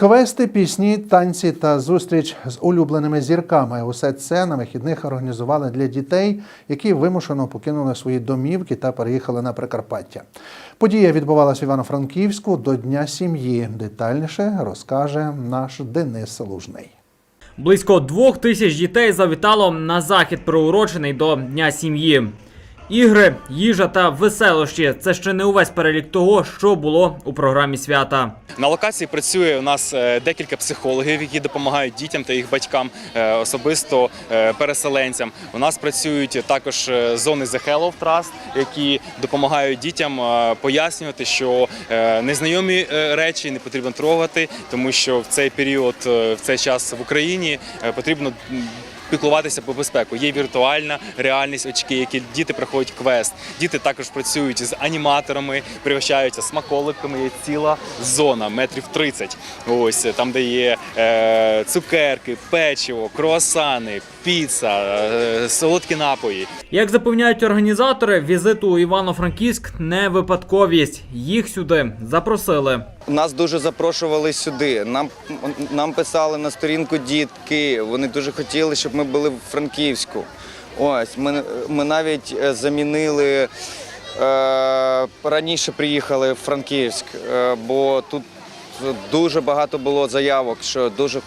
Квести, пісні, танці та зустріч з улюбленими зірками. Усе це на вихідних організували для дітей, які вимушено покинули свої домівки та переїхали на Прикарпаття. Подія відбувалася в Івано-Франківську до Дня сім'ї. Детальніше розкаже наш Денис Лужний. Близько двох тисяч дітей завітало на захід, приурочений до Дня сім'ї. Ігри, їжа та веселощі це ще не увесь перелік того, що було у програмі свята. На локації працює у нас е, декілька психологів, які допомагають дітям та їх батькам, е, особисто е, переселенцям. У нас працюють також зони The Hello Trust, які допомагають дітям пояснювати, що незнайомі речі не потрібно трогати, тому що в цей період, в цей час в Україні потрібно. Піклуватися про безпеку. Є віртуальна реальність очки, які діти проходять квест. Діти також працюють з аніматорами, пригощаються смаколиками. Є ціла зона метрів 30. Ось там, де є е, цукерки, печиво, круасани, піца, е, солодкі напої. Як запевняють організатори, візит у Івано-Франківськ не випадковість. Їх сюди запросили. Нас дуже запрошували сюди. Нам, нам писали на сторінку дітки. Вони дуже хотіли, щоб ми були в Франківську. Ось ми, ми навіть е, замінили е, раніше приїхали в Франківськ, е, бо тут дуже багато було заявок, що дуже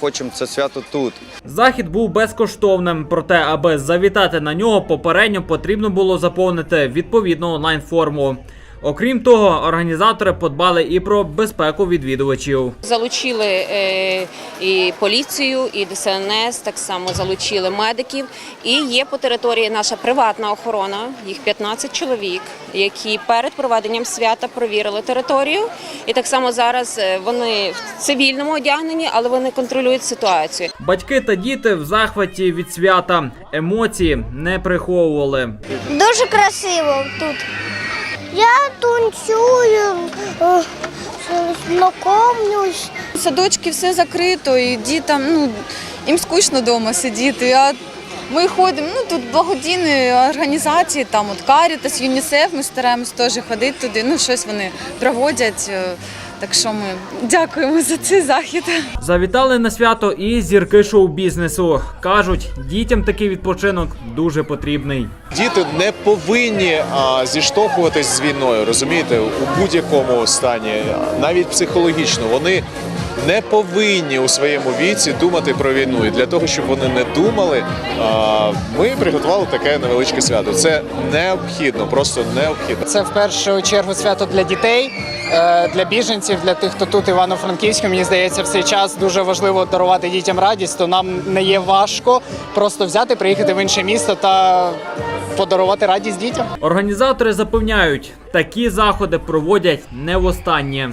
хочемо це свято тут. Захід був безкоштовним, проте, аби завітати на нього, попередньо потрібно було заповнити відповідну онлайн-форму. Окрім того, організатори подбали і про безпеку відвідувачів. Залучили е, і поліцію, і ДСНС, так само залучили медиків. І є по території наша приватна охорона, їх 15 чоловік, які перед проведенням свята провірили територію. І так само зараз е, вони в цивільному одягненні, але вони контролюють ситуацію. Батьки та діти в захваті від свята емоції не приховували. Дуже красиво тут. Я танцюю, е, знакомлюсь. Садочки все закрито, і дітям ну, їм скучно вдома сидіти. А ми ходимо, ну тут благодійні організації, там от Карітас, ЮНІСЕФ, ми стараємось теж ходити туди. Ну, щось вони проводять. Так що ми дякуємо за цей захід. Завітали на свято і зірки шоу-бізнесу. Кажуть, дітям такий відпочинок дуже потрібний. Діти не повинні а, зіштовхуватись з війною, розумієте, у будь-якому стані, навіть психологічно. Вони не повинні у своєму віці думати про війну. І для того, щоб вони не думали, а, ми приготували таке невеличке свято. Це необхідно, просто необхідно. Це в першу чергу свято для дітей, для біженців, для тих, хто тут Івано-Франківську. Мені здається, в цей час дуже важливо дарувати дітям радість, то нам не є важко просто взяти, приїхати в інше місто та подарувати радість дітям. Організатори запевняють, такі заходи проводять не востаннє.